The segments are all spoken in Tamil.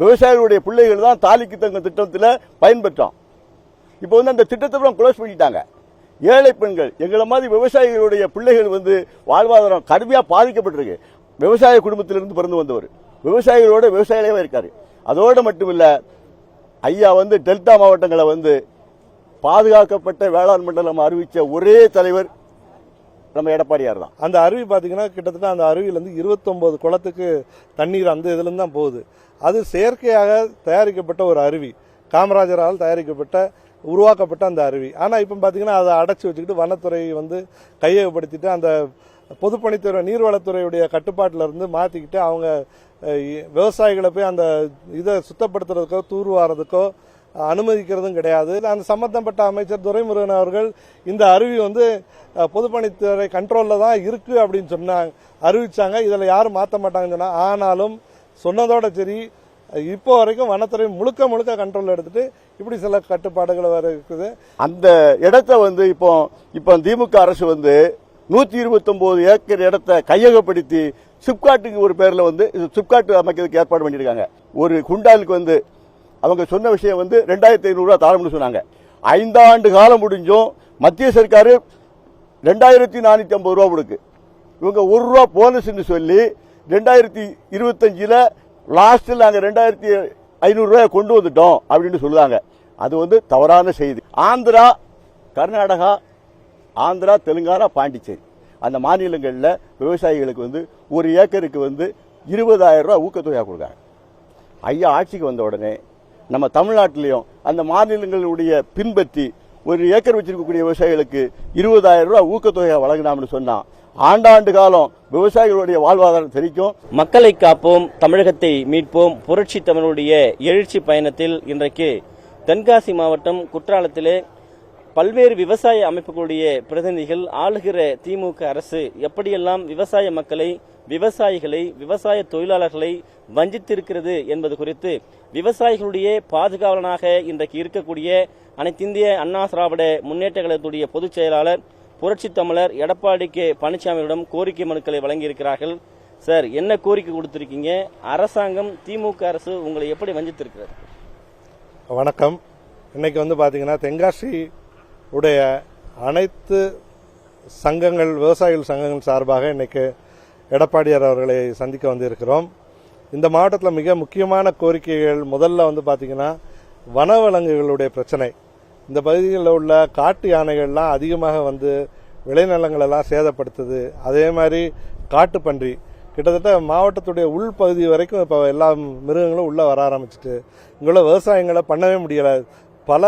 விவசாயிகளுடைய பிள்ளைகள் தான் தாலிக்கு தங்க திட்டத்தில் பயன்பெற்றோம். இப்போ வந்து அந்த திட்டத்தை கூட பண்ணிட்டாங்க. ஏழை பெண்கள் எங்களை மாதிரி விவசாயிகளுடைய பிள்ளைகள் வந்து வாழ்வாதாரம் கடுமையாக பாதிக்கப்பட்டிருக்கு. விவசாய குடும்பத்திலிருந்து பிறந்து வந்தவர். விவசாயிகளோட விவசாயிகளே இருக்கார். அதோடு மட்டும் இல்லை ஐயா வந்து டெல்டா மாவட்டங்களை வந்து பாதுகாக்கப்பட்ட வேளாண் மண்டலம் அறிவித்த ஒரே தலைவர் நம்ம எடப்பாடியார் தான். அந்த அருவி பார்த்தீங்கன்னா கிட்டத்தட்ட அந்த அருவியிலேருந்து இருபத்தொம்போது குளத்துக்கு தண்ணீர் அந்த இதுலேருந்து தான் போகுது. அது செயற்கையாக தயாரிக்கப்பட்ட ஒரு அருவி. காமராஜரால் தயாரிக்கப்பட்ட உருவாக்கப்பட்ட அந்த அருவி. ஆனால் இப்போ பார்த்தீங்கன்னா அதை அடைச்சி வச்சுக்கிட்டு வனத்துறை வந்து கையகப்படுத்திட்டு அந்த பொதுப்பணித்துறை நீர்வளத்துறையுடைய கட்டுப்பாட்டில் இருந்து மாற்றிக்கிட்டு அவங்க விவசாயிகளை போய் அந்த இதை சுத்தப்படுத்துறதுக்கோ தூர்வாரதுக்கோ அனுமதிக்கிறதும் கிடையாது. அந்த சம்பந்தப்பட்ட அமைச்சர் துரைமுருகன் அவர்கள் இந்த அருவி வந்து பொதுப்பணித்துறை கண்ட்ரோலில் தான் இருக்குது அப்படின்னு சொன்னாங்க அறிவிச்சாங்க. இதில் யாரும் மாற்ற மாட்டாங்கன்னு சொன்னால் ஆனாலும் சொன்னதோட சரி இப்போ வரைக்கும் வனத்துறை முழுக்க முழுக்க கண்ட்ரோல் எடுத்துட்டு இப்படி சில கட்டுப்பாடுகள் வர இருக்குது. அந்த இடத்த வந்து இப்போ இப்போ திமுக அரசு வந்து நூத்தி இருபத்தொம்போது ஏக்கர் இடத்த கையகப்படுத்தி சிப்காட்டுக்கு ஒரு பேர்ல வந்து இது சிப்காட் அமைக்கிறதுக்கு ஏற்பாடு பண்ணியிருக்காங்க. ஒரு குண்டாலுக்கு வந்து அவங்க சொன்ன விஷயம் வந்து ரெண்டாயிரத்தி ஐநூறு ரூபா சொன்னாங்க. ஐந்தாண்டு காலம் முடிஞ்சும் மத்திய சர்க்காரு ரெண்டாயிரத்தி நானூத்தி ஐம்பது ரூபா கொடுக்கு. இவங்க ஒரு ரூபா போனஸ்ன்னு சொல்லி ரெண்டாயிரத்தி இருபத்தஞ்சில் லாஸ்ட்டில் நாங்கள் ரெண்டாயிரத்தி ஐநூறுரூவாயை கொண்டு வந்துட்டோம் அப்படின்னு சொல்லுவாங்க அது வந்து தவறான செய்தி. ஆந்திரா கர்நாடகா ஆந்திரா தெலுங்கானா பாண்டிச்சேரி. அந்த மாநிலங்களில் விவசாயிகளுக்கு வந்து ஒரு ஏக்கருக்கு வந்து இருபதாயிரம் ரூபா ஊக்கத்தொகையாக கொடுக்காங்க ஐயா ஆட்சிக்கு வந்த உடனே நம்ம தமிழ்நாட்டிலையும் அந்த மாநிலங்களுடைய பின்பற்றி ஒரு ஏக்கர் வச்சிருக்கக்கூடிய விவசாயிகளுக்கு இருபதாயிரம் ரூபா ஊக்கத்தொகையை வழங்கினாம்னு சொன்னால் ஆண்டாண்டு காலம் விவசாயிகளுடைய வாழ்வாதாரம் தெரிக்கும் மக்களை காப்போம் தமிழகத்தை மீட்போம் புரட்சி தமிழுடைய எழுச்சி பயணத்தில் இன்றைக்கு தென்காசி மாவட்டம் குற்றாலத்திலே பல்வேறு விவசாய அமைப்புகளுடைய பிரதிநிதிகள் ஆளுகிற திமுக அரசு எப்படியெல்லாம் விவசாய மக்களை விவசாயிகளை விவசாய தொழிலாளர்களை வஞ்சித்திருக்கிறது என்பது குறித்து விவசாயிகளுடைய பாதுகாவலனாக இன்றைக்கு இருக்கக்கூடிய அனைத்திந்திய அண்ணா திராவிட முன்னேற்ற கழகத்துடைய பொதுச் செயலாளர் புரட்சி தமிழர் எடப்பாடி கே பழனிசாமியிடம் கோரிக்கை மனுக்களை வழங்கியிருக்கிறார்கள். சார் என்ன கோரிக்கை கொடுத்திருக்கீங்க? அரசாங்கம் திமுக அரசு உங்களை எப்படி வஞ்சித்திருக்கிறது? வணக்கம். இன்னைக்கு வந்து பாத்தீங்கன்னா தென்காசி உடைய அனைத்து சங்கங்கள் விவசாயிகள் சங்கங்கள் சார்பாக இன்னைக்கு எடப்பாடியார் அவர்களை சந்திக்க வந்திருக்கிறோம். இந்த மாவட்டத்தில் மிக முக்கியமான கோரிக்கைகள் முதல்ல வந்து பார்த்தீங்கன்னா வனவிலங்குகளுடைய பிரச்சனை. இந்த பகுதிகளில் உள்ள காட்டு யானைகள்லாம் அதிகமாக வந்து விளைநிலங்களெல்லாம் சேதப்படுத்துது. அதே மாதிரி காட்டுப்பன்றி கிட்டத்தட்ட மாவட்டத்துடைய உள்பகுதி வரைக்கும் இப்போ எல்லா மிருகங்களும் உள்ளே வர ஆரம்பிச்சிட்டு இங்குள்ள விவசாயங்களை பண்ணவே முடியலை. பல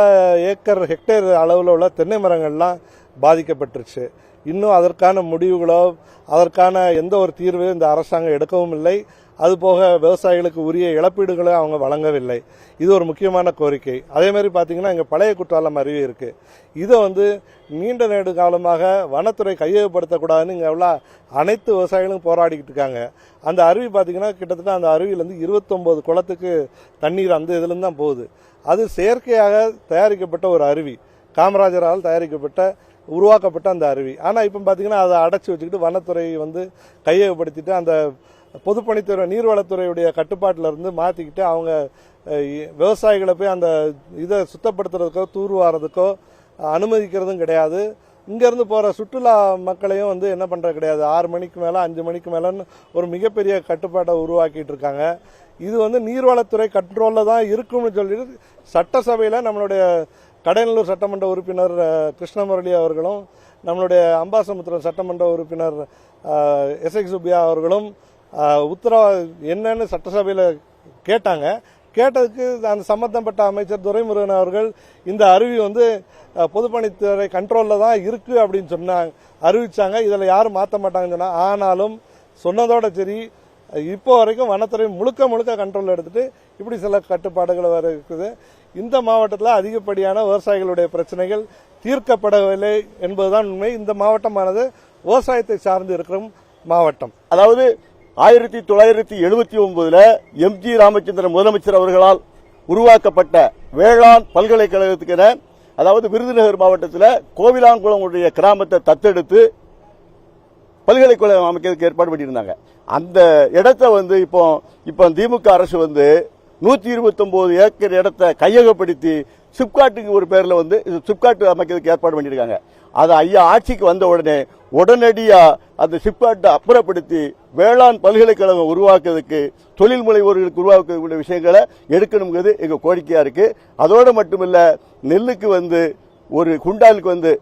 ஏக்கர் ஹெக்டேர் அளவில் உள்ள தென்னை மரங்கள்லாம் பாதிக்கப்பட்டுருச்சு. இன்னும் அதற்கான முடிவுகளோ அதற்கான எந்த ஒரு தீர்வு இந்த அரசாங்கம் எடுக்கவும் இல்லை. அதுபோக விவசாயிகளுக்கு உரிய இழப்பீடுகளை அவங்க வழங்கவில்லை. இது ஒரு முக்கியமான கோரிக்கை. அதே மாதிரி பார்த்தீங்கன்னா இங்கே பழைய குற்றாலம் அருவி இருக்குது இதை வந்து நீண்ட நேடு காலமாக வனத்துறை கையகப்படுத்தக்கூடாதுன்னு இங்கே எவ்வளோ அனைத்து விவசாயிகளும் போராடிக்கிட்டு இருக்காங்க. அந்த அருவி பார்த்தீங்கன்னா கிட்டத்தட்ட அந்த அருவியிலேருந்து இருபத்தொம்போது குளத்துக்கு தண்ணீர் அந்த இதுலேருந்து தான் போகுது. அது செயற்கையாக தயாரிக்கப்பட்ட ஒரு அருவி. காமராஜரால் தயாரிக்கப்பட்ட உருவாக்கப்பட்ட அந்த அருவி. ஆனால் இப்போ பார்த்தீங்கன்னா அதை அடைச்சி வச்சுக்கிட்டு வனத்துறை வந்து கையகப்படுத்திட்டு அந்த பொதுப்பணித்துறை நீர்வளத்துறையுடைய கட்டுப்பாட்டில் இருந்து மாற்றிக்கிட்டு அவங்க விவசாயிகளை போய் அந்த இதை சுத்தப்படுத்துறதுக்கோ தூர்வாரதுக்கோ அனுமதிக்கிறதும் கிடையாது. இங்கேருந்து போகிற சுற்றுலா மக்களையும் வந்து என்ன பண்ணுறது கிடையாது. ஆறு மணிக்கு மேலே அஞ்சு மணிக்கு மேலேன்னு ஒரு மிகப்பெரிய கட்டுப்பாட்டை உருவாக்கிட்டு இருக்காங்க. இது வந்து நீர்வளத்துறை கண்ட்ரோலில் தான் இருக்கும்னு சொல்லிட்டு சட்டசபையில் நம்மளுடைய கடையநல்லூர் சட்டமன்ற உறுப்பினர் கிருஷ்ணமுரளி அவர்களும் நம்மளுடைய அம்பாசமுத்திரம் சட்டமன்ற உறுப்பினர் எஸ் எக் சுப்பியா அவர்களும் உத்தரவா என்னன்னு சட்டசபையில் கேட்டாங்க. கேட்டதுக்கு அந்த சம்பந்தப்பட்ட அமைச்சர் துரைமுருகன் அவர்கள் இந்த அருவி வந்து பொதுப்பணித்துறை கண்ட்ரோலில் தான் இருக்குது அப்படின்னு சொன்னாங்க அறிவிச்சாங்க. இதில் யாரும் மாற்ற மாட்டாங்கன்னு சொன்னால் ஆனாலும் சொன்னதோட சரி இப்போ வரைக்கும் வனத்துறை முழுக்க முழுக்க கண்ட்ரோல் எடுத்துட்டு இப்படி சில கட்டுப்பாடுகள் வர இருக்குது. இந்த மாவட்டத்தில் அதிகப்படியான விவசாயிகளுடைய பிரச்சனைகள் தீர்க்கப்படவில்லை என்பதுதான் உண்மை. இந்த மாவட்டமானது விவசாயத்தை சார்ந்து இருக்கிற மாவட்டம். அதாவது ஆயிரத்தி தொள்ளாயிரத்தி எழுபத்தி ஒன்பதுல எம்ஜி ராமச்சந்திரன் முதலமைச்சர் அவர்களால் உருவாக்கப்பட்ட வேளாண் பல்கலைக்கழகத்துக்கென அதாவது விருதுநகர் மாவட்டத்தில் கோவிலாங்குளம் உடைய கிராமத்தை தத்தெடுத்து பல்கலைக்கழகம் அமைக்கிறதுக்கு ஏற்பாடு பண்ணியிருந்தாங்க. அந்த இடத்த வந்து இப்போ இப்போ திமுக அரசு வந்து நூத்தி இருபத்தி ஒன்பது ஏக்கர் இடத்தை கையகப்படுத்தி சிப்காட்டுக்கு ஒரு பேர்ல வந்து சிப்காட்டு சிப்காட் அமைக்கிறதுக்கு ஏற்பாடு பண்ணியிருக்காங்க. அது ஐயா ஆட்சிக்கு வந்த உடனே உடனடியா அந்த சிப்காட்டை அப்புறப்படுத்தி வேளாண் பல்கலைக்கழகம் உருவாக்குறதுக்கு தொழில் முனைவோர்களுக்கு உருவாக்கக்கூடிய விஷயங்களை எடுக்கணுங்கிறது எங்க கோரிக்கையா இருக்கு. அதோடு மட்டுமில்ல நெல்லுக்கு வந்து ஒரு குண்டாலுக்கு வந்து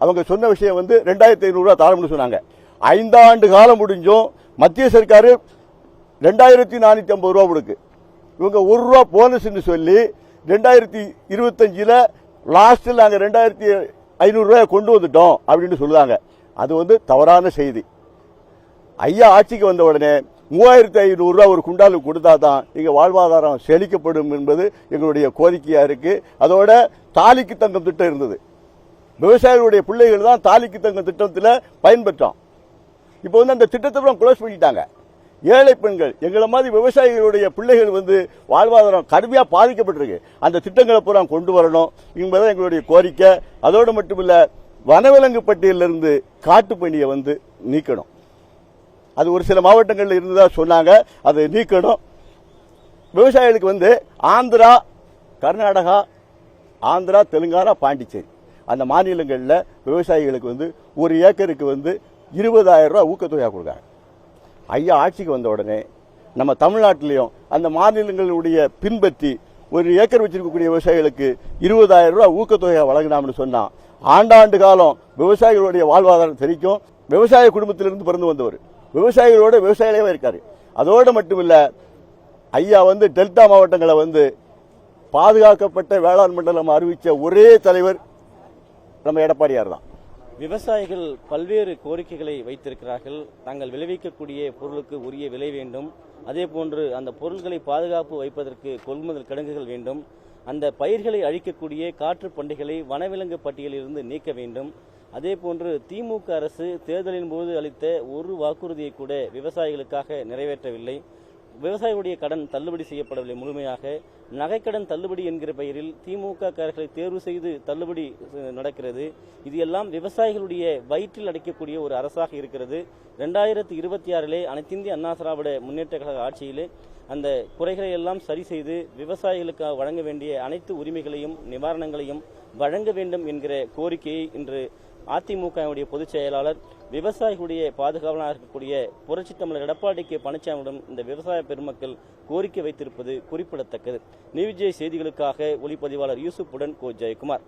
அவங்க சொன்ன விஷயம் வந்து ரெண்டாயிரத்தி ஐநூறுரூவா தாரம்னு சொன்னாங்க. ஐந்தாண்டு காலம் முடிஞ்சும் மத்திய சர்க்காரு ரெண்டாயிரத்தி நானூற்றி ஐம்பது ரூபா கொடுக்கு இவங்க ஒரு ரூபா போனஸ்ன்னு சொல்லி ரெண்டாயிரத்தி இருபத்தஞ்சில் லாஸ்ட்டில் நாங்கள் ரெண்டாயிரத்தி ஐநூறுரூவாயை கொண்டு வந்துட்டோம் அப்படின்னு சொல்லுவாங்க அது வந்து தவறான செய்தி. ஐயா ஆட்சிக்கு வந்த உடனே மூவாயிரத்தி ஐநூறுரூவா ஒரு குண்டாலுக்கு கொடுத்தா தான் இங்கே வாழ்வாதாரம் செழிக்கப்படும் என்பது எங்களுடைய கோரிக்கையாக இருக்குது அதோட தாலிக்கு தங்கம் திட்டம் இருந்தது. விவசாயிகளுடைய பிள்ளைகள் தான் தாலிக்கு தங்கம் திட்டத்தில் பயன்பெற்றோம். இப்போ வந்து அந்த திட்டத்தை பூரா க்ளோஸ் பண்ணிட்டாங்க ஏழை பெண்கள் எங்களை மாதிரி விவசாயிகளுடைய பிள்ளைகள் வந்து வாழ்வாதாரம் கடுமையாக பாதிக்கப்பட்டிருக்கு. அந்த திட்டங்களை பூரா கொண்டு வரணும். என்பதை எங்களுடைய கோரிக்கை. அதோடு மட்டுமில்ல வனவிலங்கு பட்டியலிருந்து காட்டுப்பணியை வந்து நீக்கணும். அது ஒரு சில மாவட்டங்களில் இருந்ததா சொன்னாங்க. அதை நீக்கணும். விவசாயிகளுக்கு வந்து ஆந்திரா கர்நாடகா ஆந்திரா தெலுங்கானா பாண்டிச்சேரி அந்த மாநிலங்களில் விவசாயிகளுக்கு வந்து ஒரு ஏக்கருக்கு வந்து இருபதாயிரம் ரூபா ஊக்கத்தொகையாக கொடுக்காங்க ஐயா ஆட்சிக்கு வந்த உடனே நம்ம தமிழ்நாட்டிலையும் அந்த மாநிலங்களுடைய பின்பற்றி ஒரு ஏக்கர் வச்சிருக்கக்கூடிய விவசாயிகளுக்கு இருபதாயிரம் ரூபாய் ஊக்கத்தொகையை வழங்கினாம்னு சொன்னால் ஆண்டாண்டு காலம் விவசாயிகளுடைய வாழ்வாதாரம் தெரிக்கும் விவசாய குடும்பத்திலிருந்து பிறந்து வந்தவர். விவசாயிகளோட விவசாயிகளே இருக்காரு. அதோடு மட்டும் இல்லை ஐயா வந்து டெல்டா மாவட்டங்களை வந்து பாதுகாக்கப்பட்ட வேளாண் மண்டலம் அறிவித்த ஒரே தலைவர் நம்ம எடப்பாடியார் தான். விவசாயிகள் பல்வேறு கோரிக்கைகளை வைத்திருக்கிறார்கள். தாங்கள் விளைவிக்கக்கூடிய பொருளுக்கு உரிய விலை வேண்டும். அதே போன்று அந்த பொருள்களை பாதுகாப்பு வைப்பதற்கு கொள்முதல் கிடங்குகள் வேண்டும். அந்த பயிர்களை அழிக்கக்கூடிய காற்று பண்டிகளை வனவிலங்கு பட்டியலிலிருந்து நீக்க வேண்டும். அதே போன்று திமுக அரசு தேர்தலின் போது அளித்த ஒரு வாக்குறுதியை கூட விவசாயிகளுக்காக நிறைவேற்றவில்லை. விவசாயிகளுடைய கடன் தள்ளுபடி செய்யப்படவில்லை முழுமையாக. நகைக்கடன் தள்ளுபடி என்கிற பெயரில் திமுக காரர்களை தேர்வு செய்து தள்ளுபடி நடக்கிறது. இது எல்லாம் விவசாயிகளுடைய வயிற்றில் அடைக்கக்கூடிய ஒரு அரசாக இருக்கிறது. ரெண்டாயிரத்தி இருபத்தி ஆறிலே அனைத்திந்திய அண்ணா திராவிட முன்னேற்ற கழக ஆட்சியிலே அந்த குறைகளை எல்லாம் சரி செய்து விவசாயிகளுக்கு வழங்க வேண்டிய அனைத்து உரிமைகளையும் நிவாரணங்களையும் வழங்க வேண்டும் என்கிற கோரிக்கையை இன்று அதிமுகவுடைய பொதுச் செயலாளர் விவசாயிகளுடைய பாதுகாவலாக இருக்கக்கூடிய புரட்சித் தமிழர் எடப்பாடி கே. பழனிசாமியிடம் இந்த விவசாய பெருமக்கள் கோரிக்கை வைத்திருப்பது குறிப்பிடத்தக்கது. நியூஜே செய்திகளுக்காக ஒளிப்பதிவாளர் யூசுப்புடன் கோ. ஜெயக்குமார்.